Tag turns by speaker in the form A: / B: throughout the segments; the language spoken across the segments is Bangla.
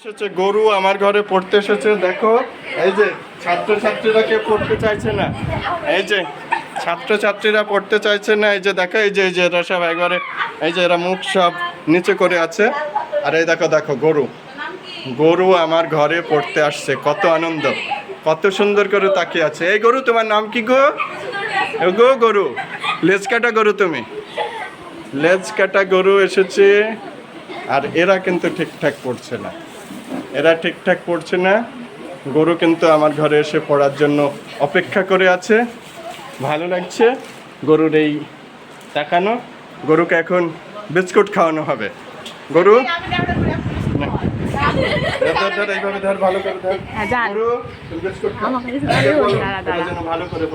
A: এসেছে, গরু আমার ঘরে পড়তে এসেছে, দেখো, এই যে ছাত্রছাত্রীরা কেউ পড়তে চাইছে না, এই যে ছাত্রছাত্রীরা পড়তে চাইছে না, এই যে দেখো, এই যে এই যে, এরা সব একবারে, এই যে এরা মুখ সব নিচে করে আছে, আর এই দেখো দেখো, গরু গরু আমার ঘরে পড়তে আসছে, কত আনন্দ, কত সুন্দর করে তাকিয়ে আছে, এই গরু তোমার নাম কি গো? গো গরু, লেজ কাটা গরু তুমি, লেজ কাটা গরু এসেছে, আর এরা কিন্তু ঠিকঠাক পড়ছে না। এরা ঠিকঠাক পড়ছে না। গরু কিন্তু আমার ঘরে এসে পড়ার জন্য অপেক্ষা করে আছে। ভালো লাগছে গরুর এই দেখানো গরুকে এখন বিস্কুট খাওয়ানো হবে। গরু। ধর, ধর, ধর, এইভাবে ধর, ভালো করে ধর।
B: হ্যাঁ,
A: গরু, বিস্কুট ভালো করে।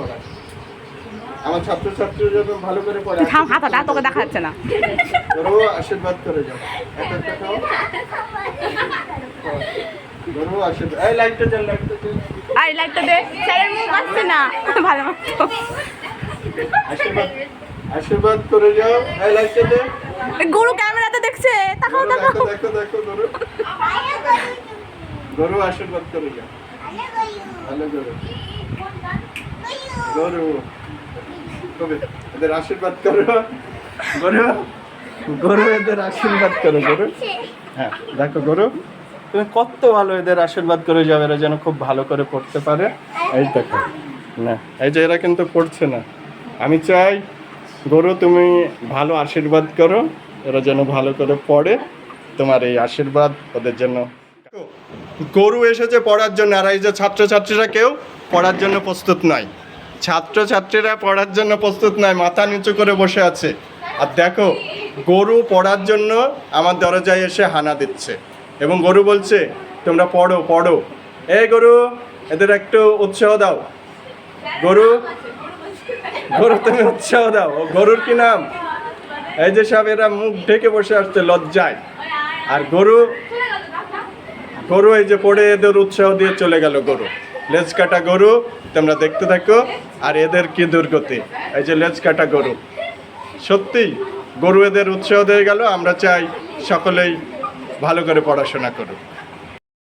A: আমার ছাত্রছাত্রী যেন ভালো করে পড়ে
B: তুই থাম হাতাটা তোকে দেখা যাচ্ছে না।
A: গরু আশীর্বাদ করে যাও একটা একটা খাও গরু আশীর্বাদ এই লাইটটা জ্বাল লাইটটা জ্বাল
B: আর লাইটটা দে। স্যারের মুখ আসছে না। ভালো
A: আশীর্বাদ আশীর্বাদ করে যাও। এই লাইটটা দে।
B: গরু ক্যামেরাতে দেখছে। তাকাও
A: গরু
B: তাকাও।
A: দেখো দেখো দেখো গরু গরু আশীর্বাদ করে যাও। ভালো গরু গরু কবে? এদের আশীর্বাদ করো। গরু গরু এদের আশীর্বাদ করো গরু। হ্যাঁ দেখো গরু। তুমি কত ভালো এদের আশীর্বাদ করে যাবে এরা যেন খুব ভালো করে পড়তে পারে। এই দেখো না। এই যে এরা কিন্তু পড়ছে না। আমি চাই গরু তুমি ভালো আশীর্বাদ করো এরা যেন ভালো করে পড়ে। তোমার এই আশীর্বাদ ওদের জন্য। গরু এসেছে পড়ার জন্য আর এই যে ছাত্রছাত্রীরা কেউ পড়ার জন্য প্রস্তুত নয়। ছাত্রছাত্রীরা পড়ার জন্য প্রস্তুত নয় মাথা নিচু করে বসে আছে। আর দেখো গরু পড়ার জন্য আমার দরজায় এসে হানা দিচ্ছে। এবং গরু বলছে, তোমরা পড়ো পড়ো। এই গরু, এদের একটু উৎসাহ দাও। গরু? গরু, তুমি উৎসাহ দাও। ও গরুর কি নাম? এই যে সব এরা মুখ ঢেকে বসে আসছে লজ্জায়। আর গরু? গরু, এই যে পড়ে এদের উৎসাহ দিয়ে চলে গেল গরু। লেজ কাটা গরু, তোমরা দেখতে থাকো। আর এদের কি দুর্গতি? এই যে লেজ কাটা গরু। সত্যি, গরু এদের উৎসাহ দিয়ে গেল, আমরা চাই সকলেই ভালো করে পড়াশোনা করুক